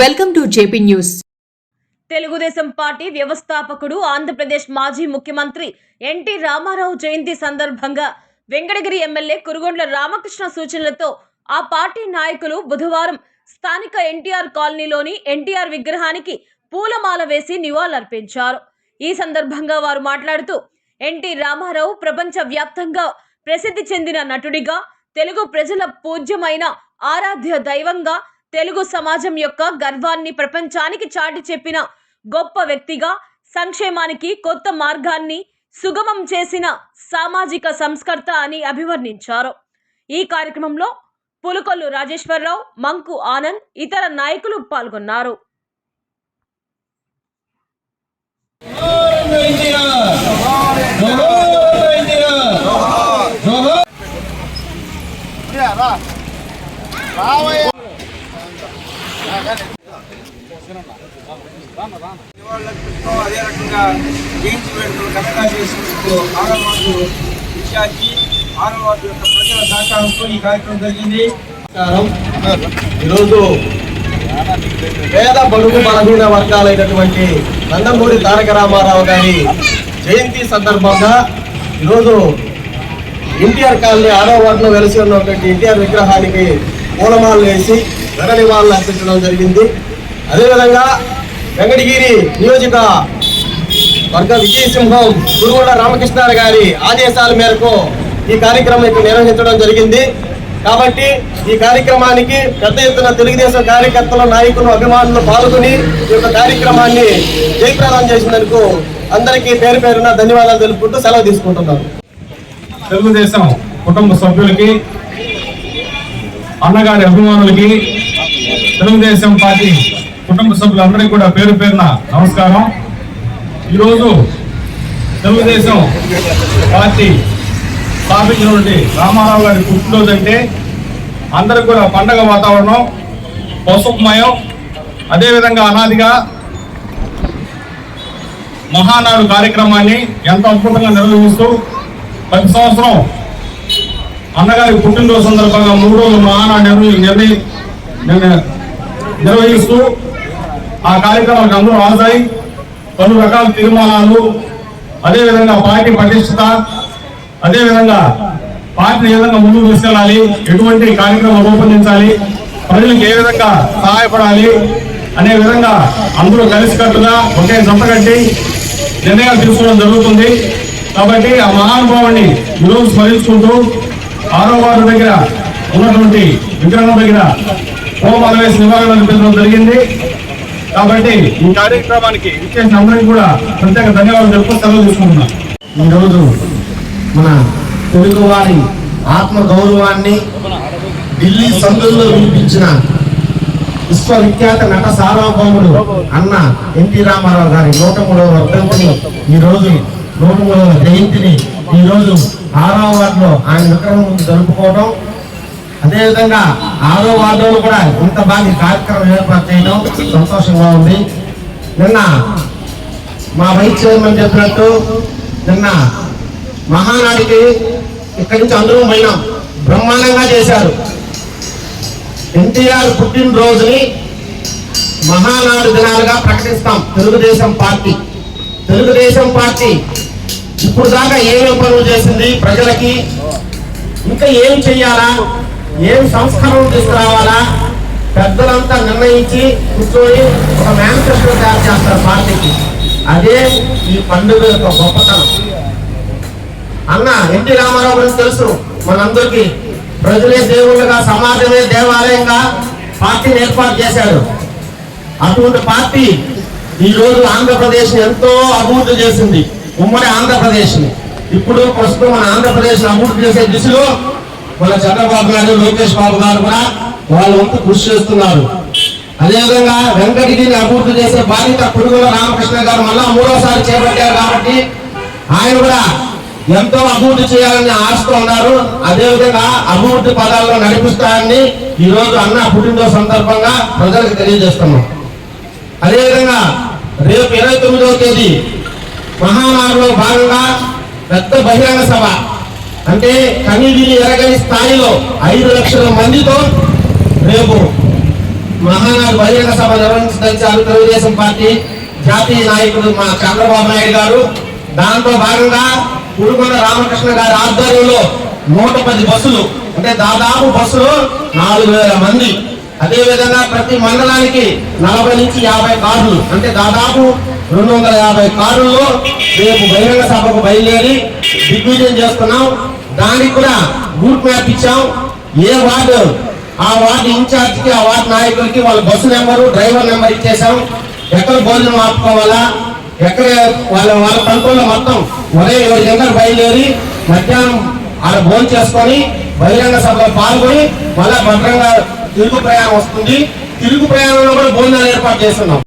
Welcome to JP news. Telugu Desam party వ్యవస్థాపకుడు ఆంధ్రప్రదేశ్ మాజీ ముఖ్యమంత్రి ఎన్టీ రామారావు జయంతి సందర్భంగా వెంకటగిరి ఎమ్మెల్యే కురుగొండ్ల రామకృష్ణ సూచనలతో ఆ పార్టీ నాయకులు బుధవారం స్థానిక ఎన్టీఆర్ కాలనీలోని ఎన్టీఆర్ విగ్రహానికి పూలమాల వేసి నివాళులర్పించారు. ఈ సందర్భంగా వారు మాట్లాడుతూ ఎన్టీ రామారావు ప్రపంచ వ్యాప్తంగా ప్రసిద్ధి చెందిన నటుడిగా తెలుగు ప్రజల పూజ్యమైన ఆరాధ్య దైవంగా తెలుగు సమాజం యొక్క గర్వాన్ని ప్రపంచానికి చాటి చెప్పిన గొప్ప వ్యక్తిగా సంక్షేమానికి కొత్త మార్గాన్ని సుగమం చేసిన సామాజిక సంస్కర్త అని అభివర్ణించారు. ఈ కార్యక్రమంలో పులుకొల్లు రాజేశ్వరరావు మంకు ఆనంద్ ఇతర నాయకులు పాల్గొన్నారు. అదే రకంగా జయంతి వేడుకలు ఘనంగా చేసినందుకు ఆరవ వార్డు వార్డు యొక్క ప్రజల సహకారంతో ఈ కార్యక్రమం జరిగింది ఈరోజు పేద బడుగు బలహీన వర్గాలైనటువంటి నందమూరి తారక రామారావు గారి జయంతి సందర్భంగా ఈరోజు ఎన్టీఆర్ కాలనీ ఆరో వార్డులో వెలిసి ఉన్నటువంటి ఎన్టీఆర్ విగ్రహానికి పూలమాలలు వేసి ఘన నివాళులు అర్పించడం జరిగింది. అదేవిధంగా వెంకటగిరి నియోజక వర్గ విజయసింహం గురువుల రామకృష్ణ గారి ఆదేశాల మేరకు ఈ కార్యక్రమం ఇక్కడ నిర్వహించడం జరిగింది. కాబట్టి ఈ కార్యక్రమానికి పెద్ద ఎత్తున తెలుగుదేశం కార్యకర్తలు నాయకులు అభిమానులు పాల్గొని ఈ యొక్క కార్యక్రమాన్ని జయప్రదం చేసినందుకు అందరికీ పేరు పేరున ధన్యవాదాలు తెలుపుకుంటూ సెలవు తీసుకుంటున్నాను. తెలుగుదేశం కుటుంబ సభ్యులకి అన్నగారి అభిమానులకి తెలుగుదేశం పార్టీ కుటుంబ సభ్యులందరికీ కూడా పేరు పేరున నమస్కారం. ఈరోజు తెలుగుదేశం పార్టీ స్థాపించినటువంటి రామారావు గారి పుట్టినరోజు అంటే అందరికి కూడా పండగ వాతావరణం పసుపుమయం అదేవిధంగా అనాదిగా మహానాడు కార్యక్రమాన్ని ఎంతో అద్భుతంగా నిర్వహిస్తూ ప్రతి సంవత్సరం అన్నగారి పుట్టినరోజు సందర్భంగా మూడు రోజులు మహానాడు నిర్వహి నిర్వహి- నిర్వహిస్తూ ఆ కార్యక్రమానికి అందరూ హాజరై పలు రకాల తీర్మానాలు అదేవిధంగా పార్టీ పటిష్టత అదేవిధంగా పార్టీని ఏ విధంగా ముందుకు తీసుకెళ్ళాలి ఎటువంటి కార్యక్రమం రూపొందించాలి ప్రజలకు ఏ విధంగా సహాయపడాలి అనే విధంగా అందరూ కలిసికట్టుగా ఒకే జంటగట్టి నిర్ణయాలు తీసుకోవడం జరుగుతుంది. కాబట్టి ఆ మహానుభావుని ఈరోజు స్మరించుకుంటూ ఆరో వార్డు దగ్గర ఉన్నటువంటి విగ్రహం దగ్గర హోమాల వేసి నివాళులు అనిపించడం జరిగింది. కాబట్టి ఈ కార్యక్రమానికి ఇచ్చేసిన అందరికీ కూడా ప్రత్యేక ధన్యవాదాలు తెలుపు సెలవు తీసుకుంటున్నాం. ఈరోజు మన తెలుగువారి ఆత్మ గౌరవాన్ని ఢిల్లీ సందుల్లో వినిపించిన విశ్వవిఖ్యాత నట సార్వభౌముడు అన్న ఎన్టీ రామారావు గారి నూట మూడవ వర్ధంతిని ఈ రోజు నూట మూడవ జయంతిని ఈ రోజు వార్డులో ఆయన విక్రమం జరుపుకోవడం అదేవిధంగా ఆరో వార్డులో కూడా ఇంత బాగా కార్యక్రమం ఏర్పాటు చేయడం సంతోషంగా ఉంది. నిన్న మా వైస్ చైర్మన్ చెప్పినట్టు నిన్న మహానాడికి ఇక్కడి నుంచి అందరూ పోయినాం. బ్రహ్మాండంగా చేశారు. ఎన్టీఆర్ పుట్టినరోజుని మహానాడు దినాలుగా ప్రకటిస్తాం. తెలుగుదేశం పార్టీ. తెలుగుదేశం పార్టీ ఇప్పుడు దాకా ఏమేమి పనులు చేసింది ప్రజలకి? ఇంకా ఏం చెయ్యాలా? ఏం సంస్కరణలు తీసుకురావాలా? పెద్దలంతా నిర్ణయించి కూర్చొని ఒక మేనిఫెస్టో తయారు చేస్తారు పార్టీకి. అదే ఈ పండుగ యొక్క గొప్పతనం. అన్న ఎన్టీ రామారావు గురించి తెలుసు. మనందరికీ ప్రజలే దేవుళ్ళుగా సమాజమే దేవాలయంగా పార్టీని ఏర్పాటు చేశాడు అటువంటి పార్టీ ఈ రోజు ఆంధ్రప్రదేశ్ ఎంతో అభివృద్ధి చేసింది. ఉమ్మడి ఆంధ్రప్రదేశ్ని. ఇప్పుడు ప్రస్తుతం మన ఆంధ్రప్రదేశ్ అభివృద్ధి చేసే దిశలో మన చంద్రబాబు గారు లోకేష్ బాబు గారు కూడా వాళ్ళ వంతు కృషి చేస్తున్నారు. అదేవిధంగా వెంకటగిరిని అభివృద్ధి చేసే బాధ్యత పురుగుల రామకృష్ణ గారు మళ్ళా మూడోసారి చేపట్టారు కాబట్టి ఆయన కూడా ఎంతో అభివృద్ధి చేయాలని ఆశతో ఉన్నారు. అదేవిధంగా అభివృద్ధి పదాల్లో నడిపిస్తారని ఈరోజు అన్న పుట్టినరోజు సందర్భంగా ప్రజలకు తెలియజేస్తున్నాం. అదేవిధంగా రేపు ఇరవై తొమ్మిదవ తేదీ మహానాడులో భాగంగా పెద్ద బహిరంగ సభ అంటే కనీవిని ఎరగని స్థాయిలో ఐదు లక్షల మందితో రేపు మహానాడు బహిరంగ సభ నిర్వహించదలిచారు తెలుగుదేశం పార్టీ జాతీయ నాయకుడు మా చంద్రబాబు నాయుడు గారు. దాంతో భాగంగా కురుకొండ రామకృష్ణ గారి ఆధ్వర్యంలో నూట పది బస్సులు అంటే దాదాపు బస్సులు నాలుగు వేల మంది. అదేవిధంగా ప్రతి మండలానికి నలభై నుంచి యాభై కార్లు అంటే దాదాపు రెండు వందల యాభై కార్లలో రేపు బహిరంగ సభకు బయలుదేరి దిగ్విజయం చేస్తున్నాం. దానికి కూడా రూట్ మ్యాప్ ఇచ్చాం. ఏ వార్డు ఆ వార్డు ఇన్ఛార్జ్కి ఆ వార్డు నాయకులకి వాళ్ళ బస్సు నెంబరు డ్రైవర్ నెంబర్ ఇచ్చేసాం ఎక్కడ భోజనం ఆపుకోవాలా? ఎక్కడ వాళ్ళ వాళ్ళ కంట్రోల్లో మొత్తం ఉదయం ఏడు గంటలు బయలుదేరి మధ్యాహ్నం ఆడ భోజనం చేసుకొని బహిరంగ సభలో పాల్గొని మళ్ళా భద్రంగా తిరుగు ప్రయాణం వస్తుంది. తిరుగు ప్రయాణంలో కూడా భోజనాలు ఏర్పాటు చేస్తున్నాం.